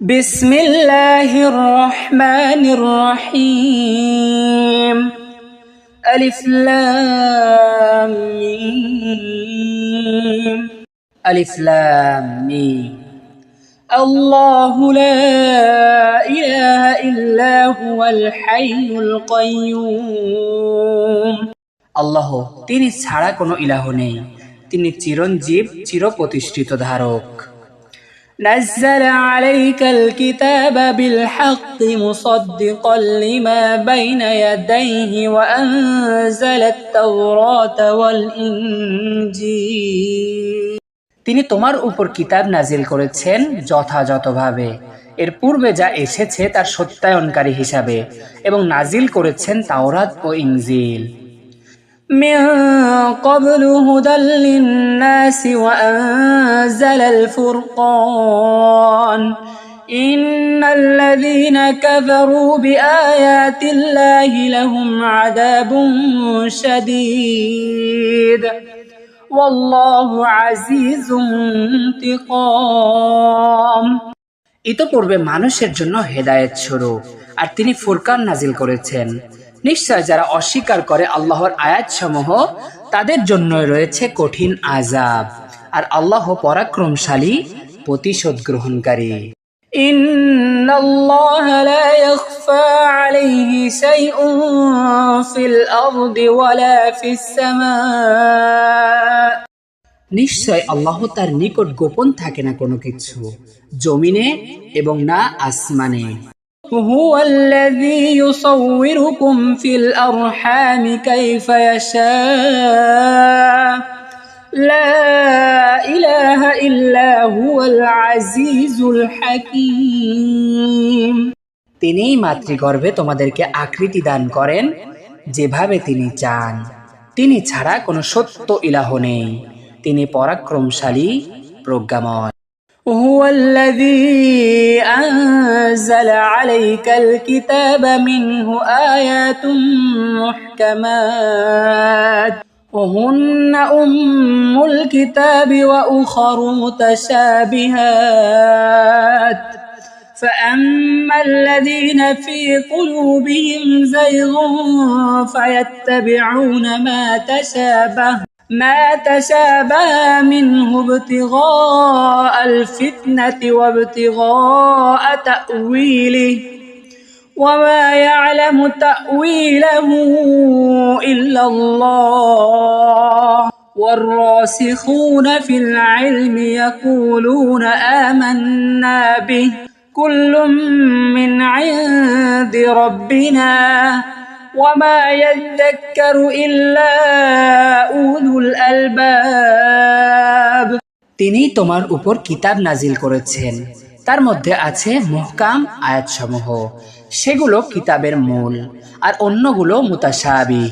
بسم الله الرحمن الرحيم ألف لام ميم ألف لام ميم الله لا إله إلا هو الحي القيوم আল্লাহ তিনি ছাড়া কোনো ইলাহ নেই তিনি চিরঞ্জীব চিরপ্রতিষ্ঠিত ধারক نزل عليك الكتاب بالحق مصدقا لما بين يديه وأنزل التوراة والإنجيل তিনি তোমার উপর কিতাব নাজিল করেছেন যথাযথভাবে এর পূর্বে যা এসেছে তার সত্যায়নকারী হিসাবে এবং নাজিল করেছেন তাওরাত ও ইনজিল من قبل هدى للناس وأنزل الفرقان إن الذين كفروا بآيات الله لهم عذاب شديد والله عزيز انتقام ইতপূর্বে মানুষের জন্য হেদায়েত স্বরূপ আর তিনি ফুরকান নাজিল করেছেন নিশ্চয় যারা অস্বীকার করে আল্লাহর আয়াতসমূহ তাদের জন্য রয়েছে কঠিন আজাব আর আল্লাহ পরাক্রমশালী প্রতিশোধ গ্রহণকারী إن الله لا يخفى عليه شيء في الأرض ولا في السماء নিশ্চয় আল্লাহ তার নিকট গোপন থাকে না কোনো কিছু জমিনে এবং না আসমানে هو الذي يصوركم في الأرحام كيف يشاء لا إله إلا هو العزيز الحكيم তিনিই মাতৃগর্ভে তোমাদেরকে আকৃতি দান করেন যেভাবে তিনি চান তিনি ছাড়া কোনো সত্য ইলাহ নেই তিনি পরাক্রমশালী প্রজ্ঞাময় هو الذي أنزل عليك الكتاب منه آيات محكمات وهن أم الكتاب وأخر متشابهات فأما الذين في قلوبهم زيغ فيتبعون ما تشابه ما تشابه منه ابتغاء الفتنة وابتغاء تأويله وما يعلم تأويله إلا الله. والراسخون في العلم يقولون آمنا به كل من عند ربنا. وما يذكر إلا أولو الألباب তিনি তোমার উপর কিতাব নাজিল করেছেন তার মধ্যে আছে মুহকাম আয়াতসমূহ সেগুলো কিতাবের মূল আর অন্যগুলো মুতাসাবি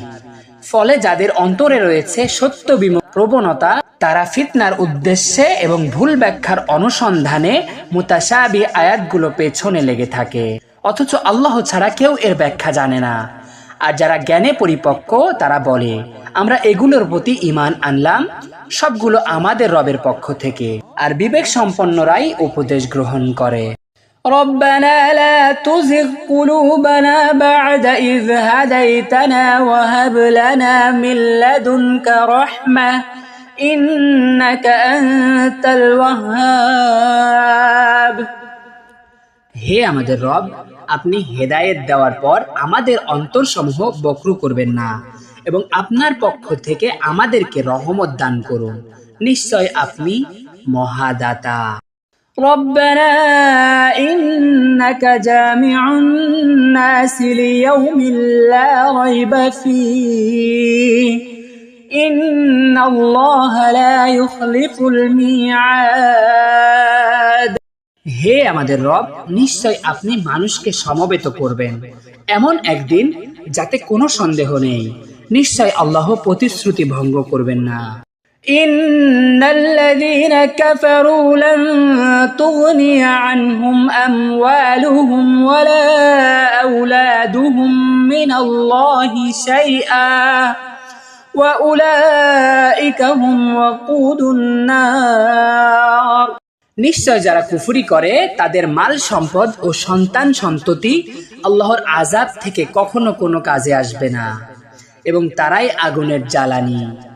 ফলে যাদের অন্তরে রয়েছে সত্য বিমুখ প্রবণতা তারা ফিতনার উদ্দেশ্যে এবং ভুল ব্যাখ্যার অনুসন্ধানে মুতাসাবি আয়াতগুলো পেছনে লেগে থাকে অথচ আল্লাহ ছাড়া কেউ এর ব্যাখ্যা জানে না আর যারা জ্ঞানে পরিপক্ক তারা বলে আমরা এগুলোর প্রতি ইমান আনলাম সবগুলো আমাদের রবের পক্ষ থেকে আর বিবেক সম্পন্নরাই উপদেশ গ্রহণ করে ربنا لا تزغ قلوبنا بعد إذ هديتنا وهب لنا من لدنك رحمة إنك أنت الوهاب হে আমাদের রব আপনি হেদায়েত দেওয়ার পর আমাদের অন্তরসমূহ বক্র করবেন না এবং আপনার পক্ষ থেকে আমাদেরকে রহমত দান করুন নিশ্চয় আপনি মহাদাতা ربنا إنك جامع الناس ليوم لا ريب فيه إن الله لا يخلف الميعاد হে আমাদের রব নিশ্চয় আপনি মানুষকে সমবেত করবেন এমন একদিন যাতে কোনো সন্দেহ নেই নিশ্চয় আল্লাহ প্রতিশ্রুতি ভঙ্গ করবেন না إن الذين كفروا لن تغني عنهم أموالهم ولا أولادهم من الله شيئا وأولئك هم وقود النار নিশ্চয় যারা কুফুরি করে, তাদের মাল সম্পদ ও সন্তান সন্ততি আল্লাহর আজাদ থেকে কখনো কোনো কাজে আসবে না। এবং তারাই আগুনের জ্বালানি।